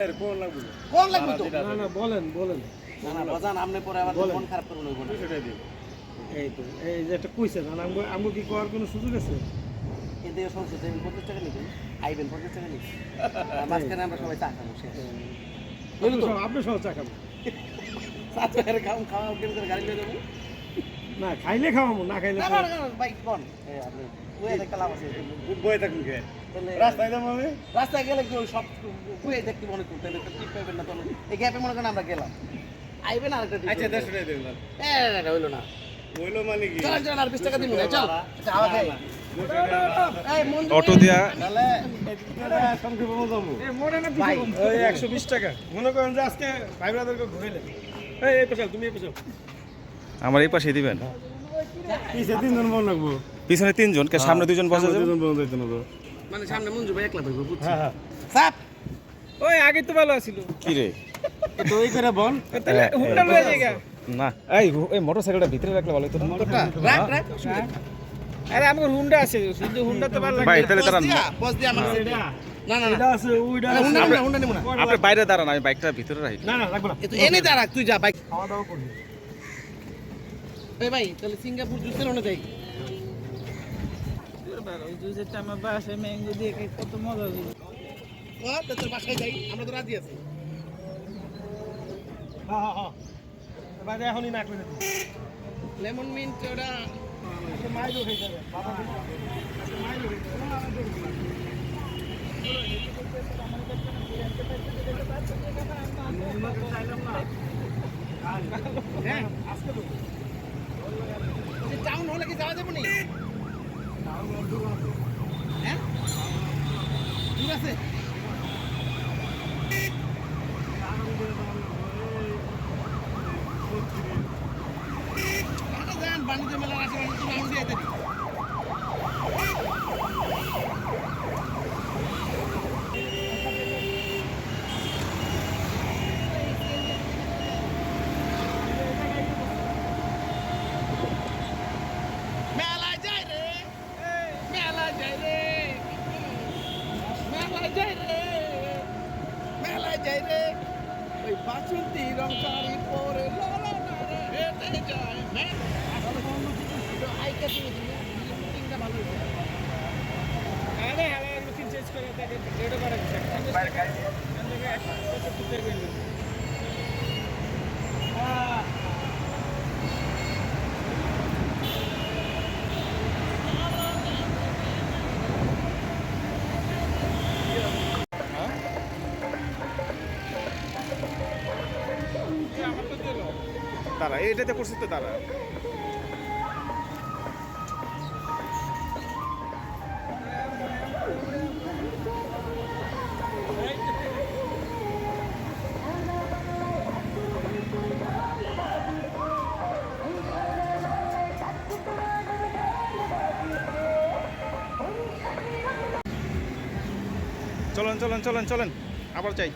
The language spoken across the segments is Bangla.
কোন লাগবে? তো? না না বলেন বলেন। না না বাজান আপনি পরে আবার মন খারাপ করুন ওইগুলো। সেটাই দিন। এই তো এই যে একটা কইছেন আর আমগো আমগো কি করার কোনো সুযোগ আছে? পঞ্চাশ টাকা নিবেন আইবেন পঞ্চাশ টাকা নিবেন। মাঝখানে আমরা সবাই চা খাব শেষ। আপনি সহ চা খাব চা তো খাওয়া খাওয়া কেন করে গাড়ি নিয়ে যাব? না খাইলে খাওয়াবো না খাইলে কোন আপনি দেখতে লাভ আছে। বই থাকুন কে? রাস্তায় যাব আমি? রাস্তায় গেলে কি সব দেখতে মনে করতে না তখন এই গ্যাপে মনে করেন আমরা গেলাম। আচ্ছা দেড়শো টাকা দেবেন না, না, না, হইল মানে কি? চল চল আর বিশ টাকা দিবি চল। খাওয়া খাই। অটো দিয়া। একশো বিশ টাকা। মনে করেন যে আজকে ভাই ব্রাদারকে এই এই পেশাল তুমি এই পেশাল আমার এই পাশে দিবেন? পিছে তিনজন বল লাগবো। পিছনে তিনজন? কে সামনে দুজন বসে যাবে? দুজন না মানে সামনে মঞ্জু ভাই একলা থাকবে বুঝছি হ্যাঁ হ্যাঁ। সাপ ওই আগে তো ভালো ছিল কি রে? তো ওই করে বল। তাহলে হুন্ডা লয়ে যাইগা না এই এই মোটরসাইকেলটা ভিতরে রাখলে ভালো হতো। রাখ রাখ। আরে আমার হুন্ডা আছে শুধু হুন্ডা তো ভালো ভাই তাহলে দাঁড়ান। বস দিয়া আমার না না আছে ওইটা হুন্ডা না, হুন্ডা নিবো না। আপনি বাইরে দাঁড়ান আমি বাইকটা ভিতরে রাখি। না না না। এনে দাঁড়া তুই যা বাইক। খাওয়া দাওয়া করবি। এই ভাই তাহলে সিঙ্গাপুর জুসের ওই জুসেরটা আমার বাসায় ম্যাঙ্গো দিয়ে কত মজা তো তোর বাসায় যাই আমরা তো রাজি আছি। হ্যাঁ হ্যাঁ হ্যাঁ বাইরে এখনই না করে লেমন মিন্ট ওটা মাইলো হয়ে যাবে বাবা। হ্যাঁ টাউন হলে কি যাওয়া যাবে নি হ্যাঁ? দূর আছে? বাণিজ্য মেলার আশেপাশে তো round দিয়ে দেরি। মেলায় যাই রে মেলায় যাই রে মেলায় যাই রে রে ওই বাসন্তী রং শাড়ি পরে হেঁটে যায় আইকা মিটিংটা ভালো হয়েছে। আরে আরে লুকিং চেঞ্জ করে তাকে রেডো করে দিছে দাঁড়া এটাতে করছিস তো দাঁড়া চলেন চলেন চলেন চলেন আবার চাই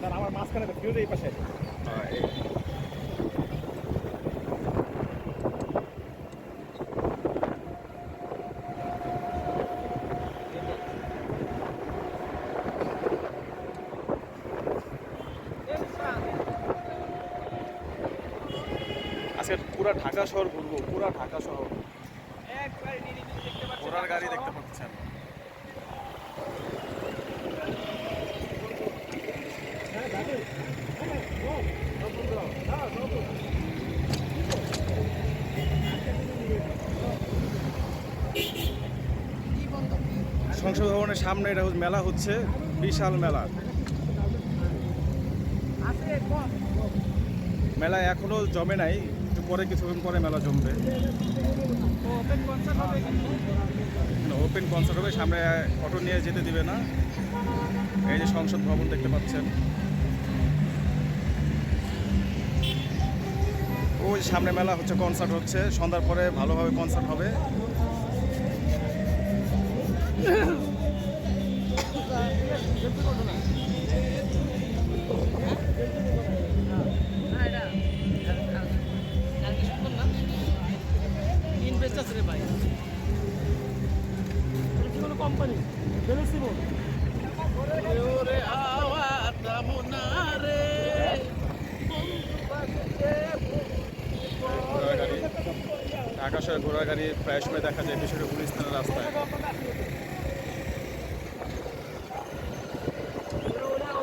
তার আমার মাঝখানে তো ভিউটা এই পাশে আজকে পুরা ঢাকা শহর ঘুরবো পুরা ঢাকা শহর। পাচ্ছি ঘোড়ার গাড়ি দেখতে পাচ্ছেন। সংসদ ভবনের সামনে এটা মেলা হচ্ছে, বিশাল মেলা। মেলা এখনও জমে নাই, একটু পরে কিছুক্ষণ পরে মেলা জমবে। ওপেন কনসার্ট হবে, সামনে অটো নিয়ে যেতে দিবে না। এই যে সংসদ ভবন দেখতে পাচ্ছেন। ওই সামনে মেলা হচ্ছে কনসার্ট হচ্ছে, সন্ধ্যার পরে ভালোভাবে কনসার্ট হবে। ঘোড়ার গাড়ি প্রায় সময় দেখা যায় বিশেষ করে গুলিস্তানের রাস্তায় এখন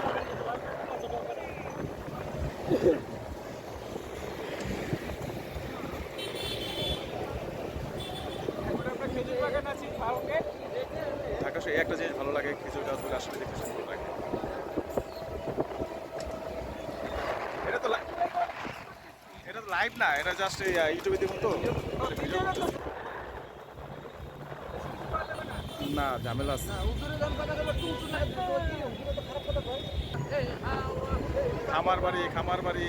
আমরা খেজুর বাগান আছি ফাউকে ঢাকা শহরে একটা জিনিস ভালো লাগে, খেজুর গাছগুলো আসলে লাগে। এটা তো এটা তো লাইভ না, এটা জাস্ট ইউটিউবে দিব তো। না, ঝামেলা আছে। খামার বাড়ি খামার বাড়ি